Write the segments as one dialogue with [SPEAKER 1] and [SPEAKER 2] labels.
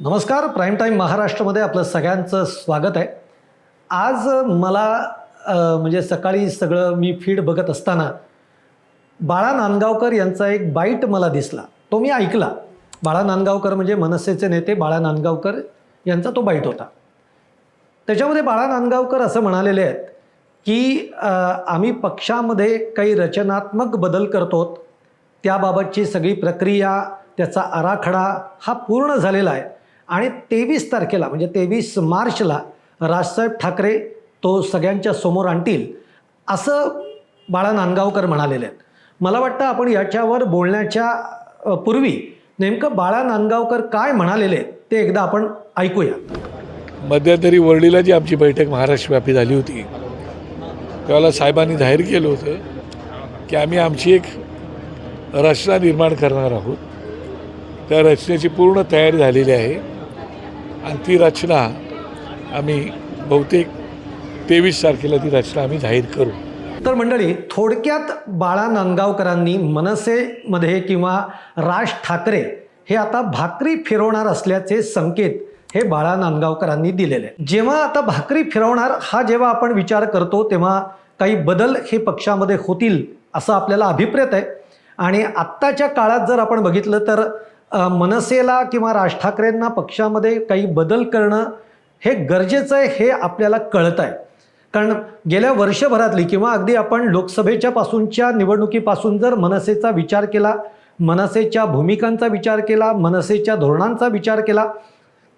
[SPEAKER 1] नमस्कार prime time महाराष्ट्रामध्ये आपलं सगळ्यांचं स्वागत आहे. आज मला म्हणजे सकाळी सगळं मी फीड बघत असताना बाळा नांदगावकर यांचा एक बाईट मला दिसला. तो मी ऐकला. बाळा नांदगावकर म्हणजे मनसेचे नेते बाळा नांदगावकर यांचा तो बाईट होता. त्याच्यामध्ये बाळा नांदगावकर असं म्हणालेले आहेत की आम्ही पक्षामध्ये काही रचनात्मक बदल करतो. त्याबाबतची सगळी प्रक्रिया त्याचा आराखडा हा पूर्ण झालेला आहे. आणि तेवीस तारखेला म्हणजे तेवीस मार्चला राजसाहेब ठाकरे तो सगळ्यांच्या समोर आणतील असं बाळा नांदगावकर म्हणालेले आहेत. मला वाटतं आपण याच्यावर बोलण्याच्या पूर्वी नेमकं बाळा नांदगावकर काय म्हणालेले ते एकदा आपण ऐकूया.
[SPEAKER 2] मध्यंतरी वर्डीला जी आमची बैठक महाराष्ट्रव्यापी झाली होती त्यावेळेला साहेबांनी जाहीर केलं होतं की आम्ही आमची एक रचना निर्माण करणार आहोत. त्या रचनेची पूर्ण तयारी झालेली आहे. आणि ती रचना आम्ही बहुतेक तेवीस तारखेला ती रचना आम्ही जाहीर करू.
[SPEAKER 1] तर मंडळी थोडक्यात बाळा नांदगावकरांनी मनसेमध्ये किंवा राज ठाकरे हे आता भाकरी फिरवणार असल्याचे संकेत हे बाळा नांदगावकरांनी दिलेले. जेव्हा आता भाकरी फिरवणार हा जेव्हा आपण विचार करतो तेव्हा काही बदल हे पक्षामध्ये होतील असं आपल्याला अभिप्रेत आहे. आणि आत्ताच्या काळात जर आपण बघितलं तर मनसेला किंवा राज ठाकरेंना पक्षामध्ये काही बदल करणं हे गरजेचं आहे हे आपल्याला कळत आहे. कारण गेल्या वर्षभरातली किंवा अगदी आपण लोकसभेच्या पासूनच्या निवडणुकीपासून जर मनसेचा विचार केला मनसेच्या भूमिकांचा विचार केला मनसेच्या धोरणांचा विचार केला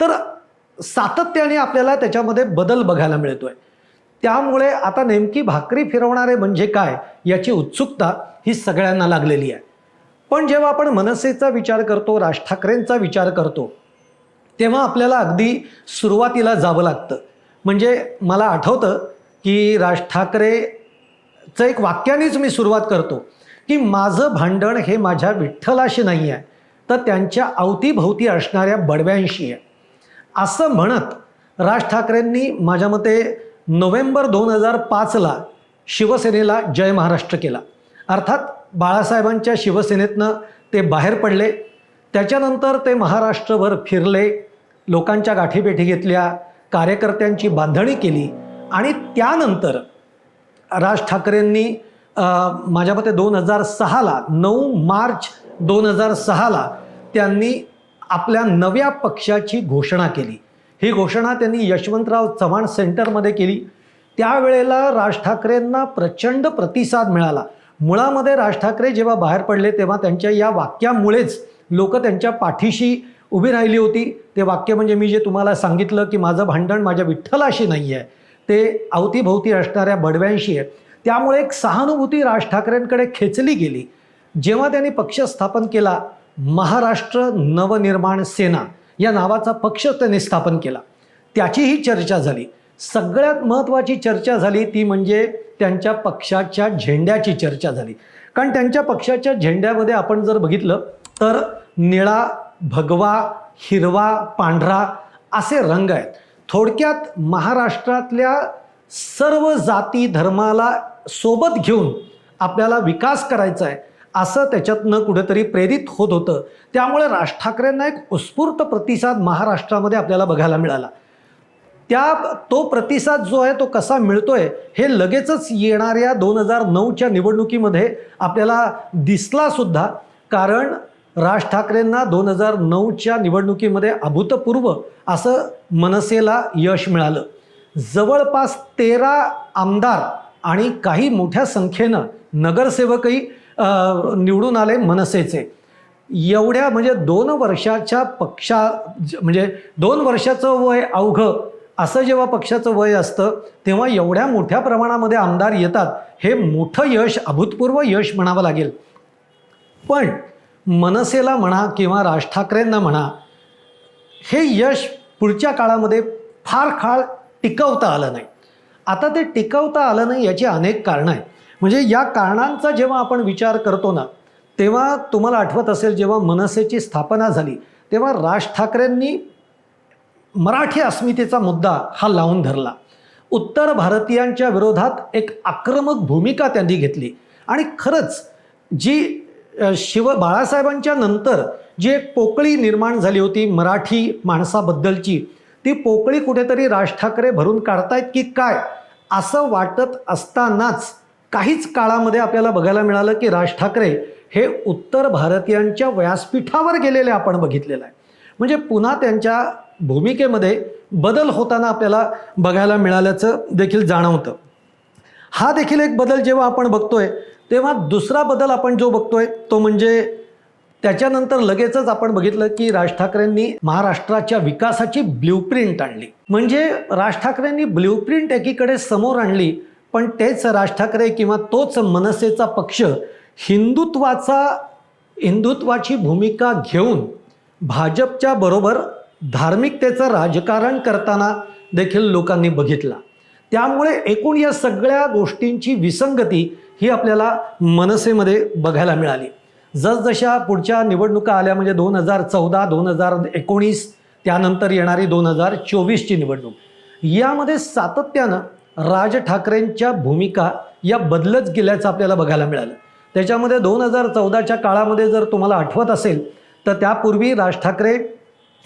[SPEAKER 1] तर सातत्याने आपल्याला त्याच्यामध्ये बदल बघायला मिळतोय. त्यामुळे आता नेमकी भाकरी फिरवणारे म्हणजे काय याची उत्सुकता ही सगळ्यांना लागलेली आहे. पण जेव्हा आपण मनसेचा विचार करतो राज ठाकरेंचा विचार करतो तेव्हा आपल्याला अगदी सुरुवातीला जावं लागतं. म्हणजे मला आठवतं की राज ठाकरेचं एक वाक्यानेच मी सुरुवात करतो की माझं भांडण हे माझ्या विठ्ठलाशी नाही आहे तर त्यांच्या अवतीभोवती असणाऱ्या बडव्यांशी आहे. असं म्हणत राज ठाकरेंनी माझ्या मते नोव्हेंबर दोन हजार पाचला शिवसेनेला जय महाराष्ट्र केला. अर्थात बाळासाहेबांच्या शिवसेनेतनं ते बाहेर पडले. त्याच्यानंतर ते महाराष्ट्रभर फिरले. लोकांच्या गाठीभेटी घेतल्या कार्यकर्त्यांची बांधणी केली आणि त्यानंतर राज ठाकरेंनी माझ्या मते दोन हजार सहाला नऊ मार्च दोन हजार सहाला त्यांनी आपल्या नव्या पक्षाची घोषणा केली. ही घोषणा त्यांनी यशवंतराव चव्हाण सेंटरमध्ये केली. त्यावेळेला राज ठाकरेंना प्रचंड प्रतिसाद मिळाला. मुळामध्ये राज ठाकरे जेव्हा बाहेर पडले तेव्हा त्यांच्या या वाक्यामुळेच लोक त्यांच्या पाठीशी उभी राहिली होती. ते वाक्य म्हणजे मी जे तुम्हाला सांगितलं की माझं भांडण माझ्या विठ्ठलाशी नाही आहे ते अवतीभोवती असणाऱ्या बडव्यांशी आहे. त्यामुळे एक सहानुभूती राज ठाकरेंकडे खेचली गेली. जेव्हा त्यांनी पक्ष स्थापन केला महाराष्ट्र नवनिर्माण सेना या नावाचा पक्ष त्यांनी स्थापन केला. त्याचीही चर्चा झाली. सगळ्यात महत्त्वाची चर्चा झाली ती म्हणजे त्यांच्या पक्षाच्या झेंड्याची चर्चा झाली. कारण त्यांच्या पक्षाच्या झेंड्यामध्ये आपण जर बघितलं तर निळा भगवा हिरवा पांढरा असे रंग आहेत. थोडक्यात महाराष्ट्रातल्या सर्व जाती धर्माला सोबत घेऊन आपल्याला विकास करायचा आहे असं त्याच्यातनं कुठेतरी प्रेरित होत होतं. त्यामुळे राज ठाकरेंना एक उत्स्फूर्त प्रतिसाद महाराष्ट्रामध्ये आपल्याला बघायला मिळाला. त्या तो प्रतिसाद जो आहे तो कसा मिळतोय हे लगेचच येणाऱ्या दोन हजार नऊच्या निवडणुकीमध्ये आपल्याला दिसला सुद्धा. कारण राज ठाकरेंना दोन हजार नऊच्या निवडणुकीमध्ये अभूतपूर्व असं मनसेला यश मिळालं. जवळपास तेरा आमदार आणि काही मोठ्या संख्येनं नगरसेवकही निवडून आले मनसेचे. एवढ्या म्हणजे दोन वर्षाच्या पक्षा ज- म्हणजे दोन वर्षाचं वय अवघं असं जेव्हा पक्षाचं वय असतं तेव्हा एवढ्या मोठ्या प्रमाणामध्ये आमदार येतात हे मोठं यश अभूतपूर्व यश म्हणावं लागेल. पण मनसेला म्हणा किंवा राज ठाकरेंना म्हणा हे यश पुढच्या काळामध्ये फार काळ टिकवता आलं नाही. आता ते टिकवता आलं नाही याची अनेक कारणं आहेत. म्हणजे या कारणांचा जेव्हा आपण विचार करतो ना तेव्हा तुम्हाला आठवत असेल जेव्हा मनसेची स्थापना झाली तेव्हा राज ठाकरेंनी मराठी अस्मितेचा मुद्दा हा लावून धरला. उत्तर भारतीयांच्या विरोधात एक आक्रमक भूमिका त्यांनी घेतली. आणि खरंच जी शिव बाळासाहेबांच्या नंतर जी एक पोकळी निर्माण झाली होती मराठी माणसाबद्दलची ती पोकळी कुठेतरी राज ठाकरे भरून काढतायत की काय? असं वाटत असतानाच काहीच काळामध्ये आपल्याला बघायला मिळालं की राज ठाकरे हे उत्तर भारतीयांच्या व्यासपीठावर गेलेले आपण बघितलेलं आहे. म्हणजे पुन्हा त्यांच्या भूमिकेमध्ये बदल होताना आपल्याला बघायला मिळाल्याचं देखील जाणवतं. हा देखील एक बदल जेव्हा आपण बघतोय तेव्हा दुसरा बदल आपण जो बघतोय तो म्हणजे त्याच्यानंतर लगेचच आपण बघितलं की राज ठाकरेंनी महाराष्ट्राच्या विकासाची ब्ल्यूप्रिंट आणली. म्हणजे राज ठाकरेंनी ब्ल्यूप्रिंट एकीकडे समोर आणली पण तेच राज ठाकरे किंवा तोच मनसेचा पक्ष हिंदुत्वाचा हिंदुत्वाची भूमिका घेऊन भाजपच्या बरोबर धार्मिकतेचं राजकारण करताना देखील लोकांनी बघितला. त्यामुळे एकूण या सगळ्या गोष्टींची विसंगती ही आपल्याला मनसेमध्ये बघायला मिळाली. जसजशा पुढच्या निवडणुका आल्या म्हणजे दोन हजार चौदा दोन हजार एकोणीस त्यानंतर येणारी दोन हजार चोवीसची निवडणूक. यामध्ये सातत्यानं राज ठाकरेंच्या भूमिका या बदलत गेल्याचं आपल्याला बघायला मिळालं. त्याच्यामध्ये दोन हजार चौदाच्या काळामध्ये जर तुम्हाला आठवत असेल तर त्यापूर्वी राज ठाकरे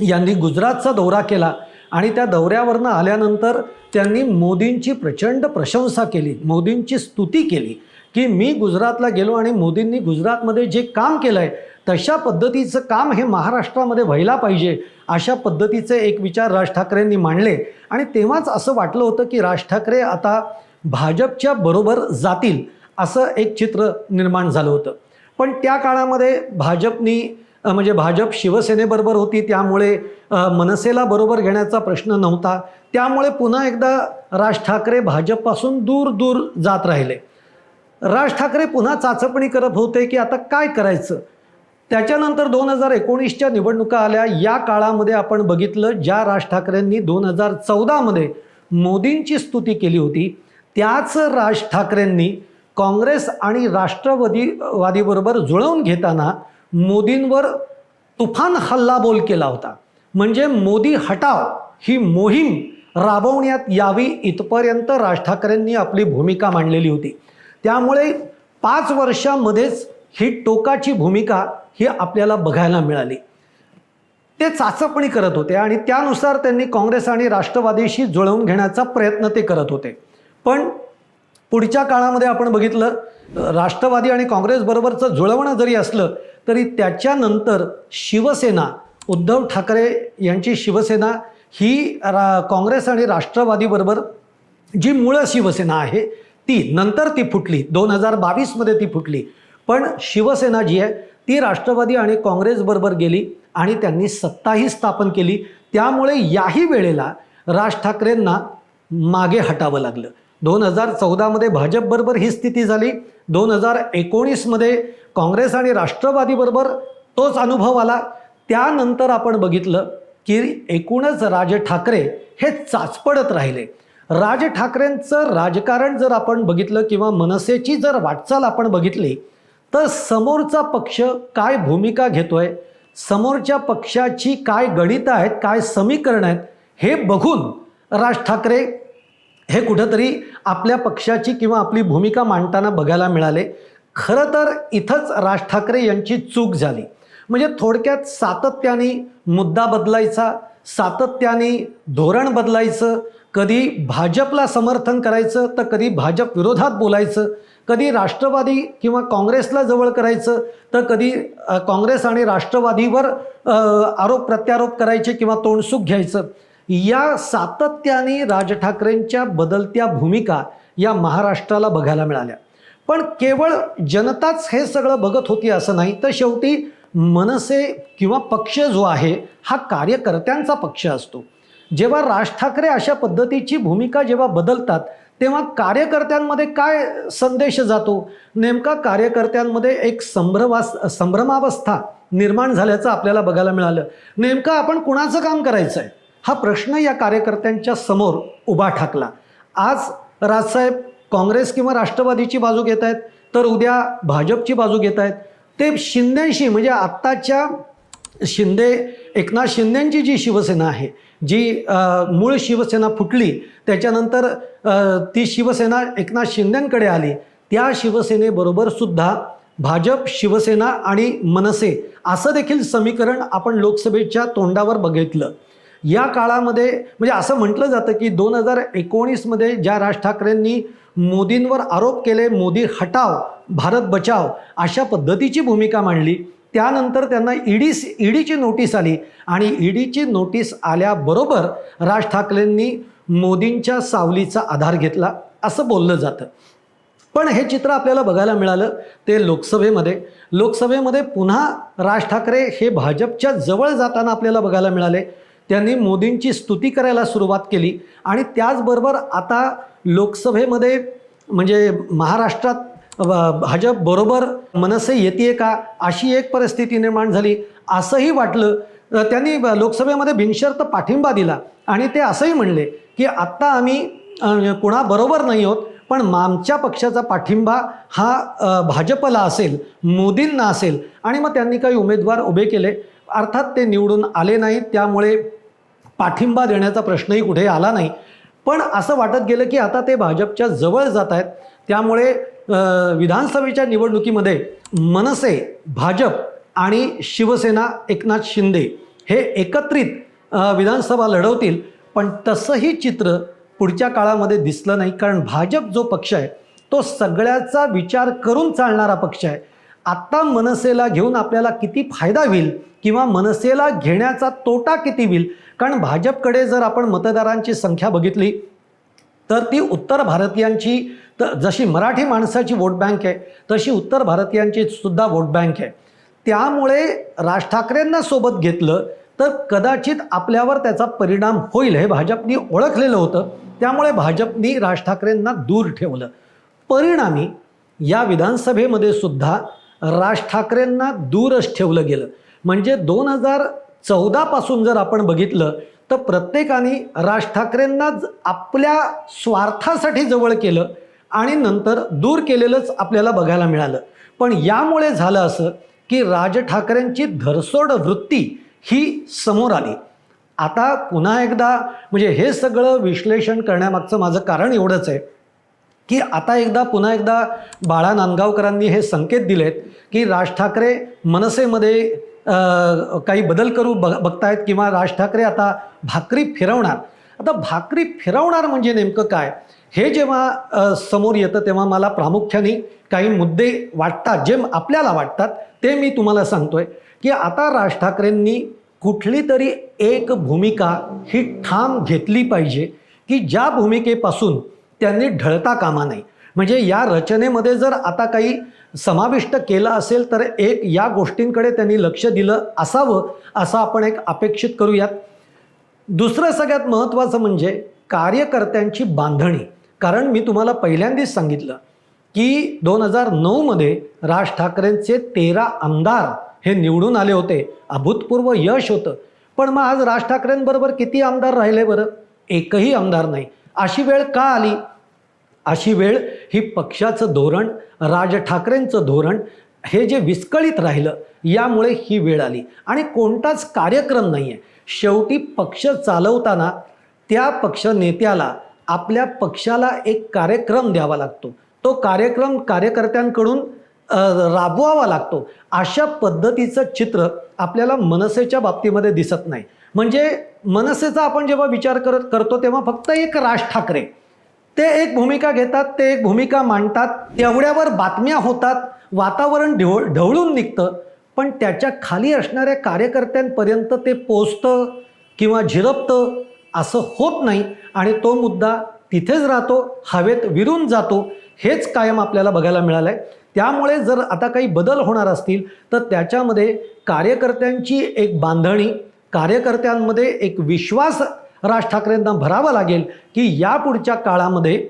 [SPEAKER 1] यांनी गुजरातचा दौरा केला आणि त्या दौऱ्यावरनं आल्यानंतर त्यांनी मोदींची प्रचंड प्रशंसा केली मोदींची स्तुती केली की मी गुजरातला गेलो आणि मोदींनी गुजरातमध्ये जे काम केलं आहे तशा पद्धतीचं काम हे महाराष्ट्रामध्ये व्हायला पाहिजे अशा पद्धतीचे एक विचार राज ठाकरेंनी मांडले. आणि तेव्हाच असं वाटलं होतं की राज ठाकरे आता भाजपच्या बरोबर जातील असं एक चित्र निर्माण झालं होतं. पण त्या काळामध्ये भाजपनी म्हणजे भाजप शिवसेनेबरोबर होती त्यामुळे मनसेला बरोबर घेण्याचा प्रश्न नव्हता. त्यामुळे पुन्हा एकदा राज ठाकरे भाजपपासून दूर दूर जात राहिले. राज ठाकरे पुन्हा चाचपणी करत होते की आता काय करायचं? त्याच्यानंतर दोन हजार एकोणीसच्या निवडणुका आल्या. या काळामध्ये आपण बघितलं ज्या राज ठाकरेंनी दोन हजार चौदामध्ये मोदींची स्तुती केली होती त्याच राज ठाकरेंनी काँग्रेस आणि राष्ट्रवादी वादीबरोबर जुळवून घेताना मोदींवर तुफान हल्लाबोल केला होता. म्हणजे मोदी हटाव ही मोहीम राबवण्यात यावी इथपर्यंत राज ठाकरेंनी आपली भूमिका मांडलेली होती. त्यामुळे पाच वर्षामध्येच ही टोकाची भूमिका ही आपल्याला बघायला मिळाली. ते चाचपणी करत होते आणि त्यानुसार त्यांनी काँग्रेस आणि राष्ट्रवादीशी जुळवून घेण्याचा प्रयत्न ते करत होते. पण पुढच्या काळामध्ये आपण बघितलं राष्ट्रवादी आणि काँग्रेसबरोबरचं जुळवणं जरी असलं तरी त्याच्यानंतर शिवसेना उद्धव ठाकरे यांची शिवसेना ही रा काँग्रेस आणि राष्ट्रवादीबरोबर जी मूळ शिवसेना आहे ती नंतर ती फुटली. दोन हजार बावीसमध्ये ती फुटली. पण शिवसेना जी आहे ती राष्ट्रवादी आणि काँग्रेसबरोबर गेली आणि त्यांनी सत्ताही स्थापन केली. त्यामुळे याही वेळेला राज ठाकरेंना मागे हटावं लागलं. दोन हजार चौदामध्ये भाजपबरोबर ही स्थिती झाली. दोन हजार एकोणीसमध्ये काँग्रेस आणि राष्ट्रवादीबरोबर तोच अनुभव आला. त्यानंतर आपण बघितलं की एकूणच राज ठाकरे हे चाचपडत राहिले. राज ठाकरेंचं राजकारण जर आपण बघितलं किंवा मनसेची जर वाटचाल आपण बघितली तर समोरचा पक्ष काय भूमिका घेतोय समोरच्या पक्षाची काय गणितं आहेत काय समीकरण आहेत हे बघून राज ठाकरे हे कुठंतरी आपल्या पक्षाची किंवा आपली भूमिका मांडताना बघायला मिळाले. खरं तर इथंच राज ठाकरे यांची चूक झाली. म्हणजे थोडक्यात सातत्याने मुद्दा बदलायचा सातत्याने धोरण बदलायचं कधी भाजपला समर्थन करायचं तर कधी भाजप विरोधात बोलायचं कधी राष्ट्रवादी किंवा काँग्रेसला जवळ करायचं तर कधी काँग्रेस आणि राष्ट्रवादीवर आरोप प्रत्यारोप करायचे किंवा तोंडसुख घ्यायचं. या सातत्याने राज ठाकरेंच्या बदलत्या भूमिका या महाराष्ट्राला बघायला मिळाल्या. पण केवळ जनताच हे सगळं बघत होती असं नाही तर शेवटी मनसे किंवा पक्ष जो आहे हा कार्यकर्त्यांचा पक्ष असतो. जेव्हा राज ठाकरे अशा पद्धतीची भूमिका जेव्हा बदलतात तेव्हा कार्यकर्त्यांमध्ये काय संदेश जातो? नेमका कार्यकर्त्यांमध्ये एक संभ्रवास संभ्रमावस्था निर्माण झाल्याचं आपल्याला बघायला मिळालं. नेमकं आपण कुणाचं काम करायचं आहे हा प्रश्न या कार्यकर्त्यांच्या समोर उभा ठाकला. आज राजसाहेब काँग्रेस किंवा राष्ट्रवादीची बाजू घेत आहेत तर उद्या भाजपची बाजू घेत आहेत. ते शिंदेशी म्हणजे आत्ताच्या शिंदे एकनाथ शिंदेंची जी शिवसेना आहे जी मूळ शिवसेना फुटली त्याच्यानंतर ती शिवसेना एकनाथ शिंदेंकडे आली त्या शिवसेनेबरोबर सुद्धा भाजप शिवसेना आणि मनसे असं देखील समीकरण आपण लोकसभेच्या तोंडावर बघितलं. या काळामध्ये म्हणजे असं म्हटलं जातं की दोन हजार एकोणीसमध्ये ज्या राज ठाकरेंनी मोदींवर आरोप केले मोदी हटाव भारत बचाव अशा पद्धतीची भूमिका मांडली. त्यानंतर त्यांना ईडी ईडीची नोटीस आली आणि ईडीची नोटीस आल्याबरोबर राज ठाकरेंनी मोदींच्या सावलीचा आधार घेतला असं बोललं जातं. पण हे चित्र आपल्याला बघायला मिळालं ते लोकसभेमध्ये. लोकसभेमध्ये पुन्हा राज ठाकरे हे भाजपच्या जवळ जाताना आपल्याला बघायला मिळाले. त्यांनी मोदींची स्तुती करायला सुरुवात केली. आणि त्याचबरोबर आता लोकसभेमध्ये म्हणजे महाराष्ट्रात भाजप बरोबर मनसे येते का अशी एक परिस्थिती निर्माण झाली. असंही वाटलं. त्यांनी लोकसभेमध्ये बिनशर्त पाठिंबा दिला. आणि ते असंही म्हणले की आत्ता आम्ही कुणाबरोबर नाही आहोत पण आमच्या पक्षाचा पाठिंबा हा भाजपला असेल मोदींना असेल. आणि मग त्यांनी काही उमेदवार उभे केले. अर्थात ते निवडून आले नाहीत. त्यामुळे पाठिंबा देण्याचा प्रश्नही कुठे आला नाही. पण असं वाटत गेलं की आता ते भाजपच्या जवळ जात आहेत. त्यामुळे विधानसभेच्या निवडणुकीमध्ये मनसे भाजप आणि शिवसेना एकनाथ शिंदे हे एकत्रित विधानसभा लढवतील. पण तसंही चित्र पुढच्या काळामध्ये दिसलं नाही. कारण भाजप जो पक्ष आहे तो सगळ्याचा विचार करून चालणारा पक्ष आहे. आत्ता मनसेला घेऊन आपल्याला किती फायदा होईल? किंवा मनसेला घेण्याचा तोटा किती होईल? कारण भाजपकडे जर आपण मतदारांची संख्या बघितली तर ती उत्तर भारतीयांची तर जशी मराठी माणसाची वोट बँक आहे तशी उत्तर भारतीयांची सुद्धा वोट बँक आहे. त्यामुळे राज ठाकरेंना सोबत घेतलं तर कदाचित आपल्यावर त्याचा परिणाम होईल हे भाजपनी ओळखलेलं होतं. त्यामुळे भाजपनी राज ठाकरेंना दूर ठेवलं. परिणामी या विधानसभेमध्ये सुद्धा राज ठाकरेंना दूरच ठेवलं गेलं. म्हणजे दोन हजार चौदापासून जर आपण बघितलं तर प्रत्येकाने राज ठाकरेंनाच आपल्या स्वार्थासाठी जवळ केलं आणि नंतर दूर केलेलंच आपल्याला बघायला मिळालं. पण यामुळे झालं असं की राज ठाकरेंची धरसोड वृत्ती ही समोर आली. आता पुन्हा एकदा म्हणजे हे सगळं विश्लेषण करण्यामागचं माझं कारण एवढंच आहे की आता एकदा पुन्हा एकदा बाळा नांदगावकरांनी हे संकेत दिलेत की राज ठाकरे मनसेमध्ये काही बदल करू बघ बघतायत किंवा राज ठाकरे आता भाकरी फिरवणार. आता भाकरी फिरवणार म्हणजे नेमकं काय? हे जेव्हा समोर येतं तेव्हा मला प्रामुख्याने काही मुद्दे वाटतात जे आपल्याला वाटतात ते मी तुम्हाला सांगतोय. की आता राज ठाकरेंनी कुठली तरी एक भूमिका ही ठाम घेतली पाहिजे की ज्या भूमिकेपासून त्यांनी ढळता कामा नाही म्हणजे या रचनेमध्ये जर आता काही समाविष्ट केलं असेल तर एक या गोष्टींकडे त्यांनी लक्ष दिलं असावं असं आपण एक अपेक्षित करूयात. दुसरं सगळ्यात महत्त्वाचं म्हणजे कार्यकर्त्यांची बांधणी. कारण मी तुम्हाला पहिल्यांदाच सांगितलं की दोन हजार नऊमध्ये राज ठाकरेंचे तेरा आमदार हे निवडून आले होते. अभूतपूर्व यश होतं. पण मग आज राज ठाकरेंबरोबर किती आमदार राहिले बरं? एकही आमदार नाही. अशी वेळ का आली? अशी वेळ ही पक्षाचं धोरण राज ठाकरेंचं धोरण हे जे विस्कळीत राहिलं यामुळे ही वेळ आली. आणि कोणताच कार्यक्रम नाही आहे शेवटी पक्ष चालवताना त्या पक्ष नेत्याला आपल्या पक्षाला एक कार्यक्रम द्यावा लागतो. तो कार्यक्रम कार्यकर्त्यांकडून राबवावा लागतो. अशा पद्धतीचं चित्र आपल्याला मनसेच्या बाबतीमध्ये दिसत नाही. म्हणजे मनसेचा आपण जेव्हा विचार करत करतो तेव्हा फक्त एक राज ठाकरे. ते एक भूमिका घेतात ते एक भूमिका मांडतात तेवढ्यावर बातम्या होतात वातावरण ढवळ ढवळून निघतं पण त्याच्याखाली असणाऱ्या कार्यकर्त्यांपर्यंत ते पोचतं किंवा झिरपतं असं होत नाही आणि तो मुद्दा तिथेच राहतो हवेत विरून जातो हेच कायम आपल्याला बघायला मिळालं आहे त्यामुळे जर आता काही बदल होणार असतील तर त्याच्यामध्ये कार्यकर्त्यांची एक बांधणी कार्यकर्त्यांमध्ये एक विश्वास राज ठाकरेंना भरावा लागेल की यापुढच्या काळामध्ये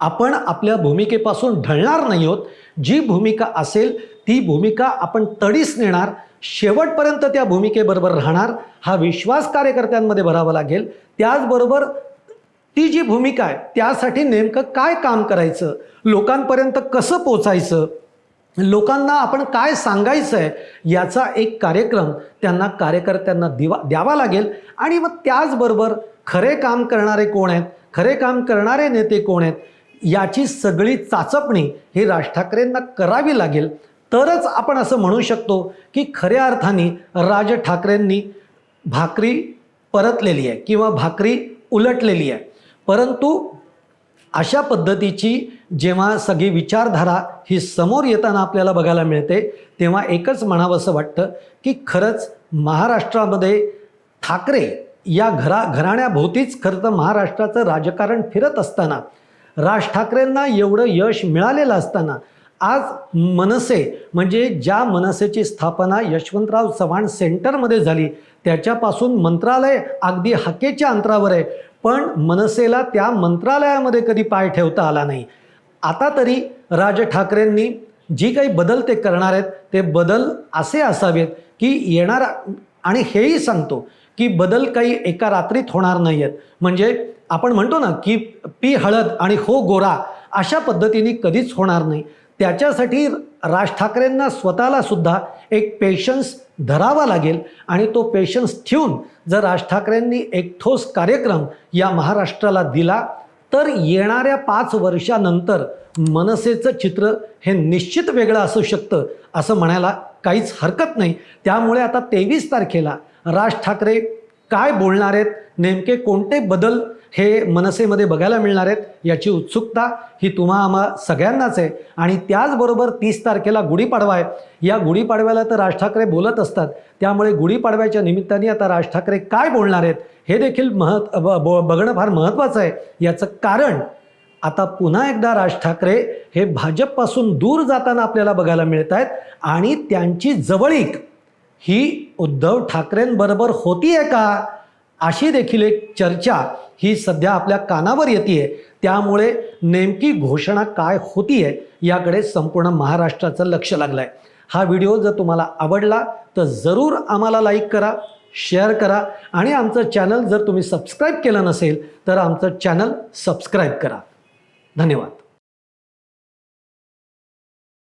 [SPEAKER 1] आपण आपल्या भूमिकेपासून ढळणार नाही आहोत जी भूमिका असेल ती भूमिका आपण तडीस नेणार. शेवटपर्यंत त्या भूमिकेबरोबर राहणार. हा विश्वास कार्यकर्त्यांमध्ये भरावा लागेल. त्याचबरोबर ती जी भूमिका आहे त्यासाठी नेमकं काय काम करायचं? लोकांपर्यंत कसं पोचायचं? लोकांना आपण काय सांगायचं आहे याचा एक कार्यक्रम त्यांना कार्यकर्त्यांना दिवा द्यावा लागेल. आणि मग त्याचबरोबर खरे काम करणारे कोण आहेत? खरे काम करणारे नेते कोण आहेत? याची सगळी चाचपणी ही राज ठाकरेंना करावी लागेल. तरच आपण असं म्हणू शकतो की खऱ्या अर्थाने राज ठाकरेंनी भाकरी परतलेली आहे किंवा भाकरी उलटलेली आहे. परंतु अशा पद्धतीची जेव्हा सगळी विचारधारा ही समोर येताना आपल्याला बघायला मिळते तेव्हा एकच म्हणावंसं वाटतं की खरंच महाराष्ट्रामध्ये ठाकरे या घरा घराण्याभोवतीच खरं तर महाराष्ट्राचं राजकारण फिरत असताना राज ठाकरेंना एवढं यश मिळालेलं असताना आज मनसे म्हणजे ज्या मनसेची स्थापना यशवंतराव चव्हाण सेंटरमध्ये झाली त्याच्यापासून मंत्रालय अगदी हाकेच्या अंतरावर आहे. पण मनसेला त्या मंत्रालयामध्ये कधी पाय ठेवता आला नाही. आता तरी राज ठाकरेंनी जी काही बदल ते करणार आहेत ते बदल असे असावेत की येणारा आणि हेही सांगतो की बदल काही एका रात्रीत होणार नाही आहेत म्हणजे आपण म्हणतो ना की पी हळद आणि हो गोरा अशा पद्धतीने कधीच होणार नाही. त्याच्यासाठी राज ठाकरेंना स्वतःला सुद्धा एक पेशन्स धरावा लागेल आणि तो पेशन्स ठेवून जर राज ठाकरेंनी एक ठोस कार्यक्रम या महाराष्ट्राला दिला तर येणाऱ्या पाच वर्षानंतर मनसेचं चित्र हे निश्चित वेगळं असू शकतं असं म्हणायला काहीच हरकत नाही. त्यामुळे आता तेवीस तारखेला राज ठाकरे काय बोलणार आहेत? नेमके कोणते बदल हे मनसेमध्ये बघायला मिळणार आहेत? याची उत्सुकता ही तुम्हा आम्हा सगळ्यांनाच आहे. आणि त्याचबरोबर तीस तारखेला गुढीपाडवा आहे. या गुढीपाडव्याला तर राज ठाकरे बोलत असतात. त्यामुळे गुढीपाडव्याच्या निमित्ताने आता राज ठाकरे काय बोलणार आहेत? हे देखील महत् ब- ब- बघणं फार महत्त्वाचं आहे. याचं कारण आता पुन्हा एकदा राज ठाकरे हे भाजपपासून दूर जाताना आपल्याला बघायला मिळत आहेत आणि त्यांची जवळीक ही उद्धव ठाकरेंबरोबर होती आहे का? अशी देखील एक चर्चा ही सध्या आपल्या कानावर येते त्यामुळे नेमकी घोषणा काय होती आहे याकडे संपूर्ण महाराष्ट्राचं लक्ष लागलं आहे हा व्हिडिओ जर तुम्हाला आवडला तर जरूर आम्हाला लाईक करा शेअर करा आणि आमचं चॅनल जर तुम्ही सबस्क्राईब केलं नसेल तर आमचं चॅनल सबस्क्राईब करा. धन्यवाद.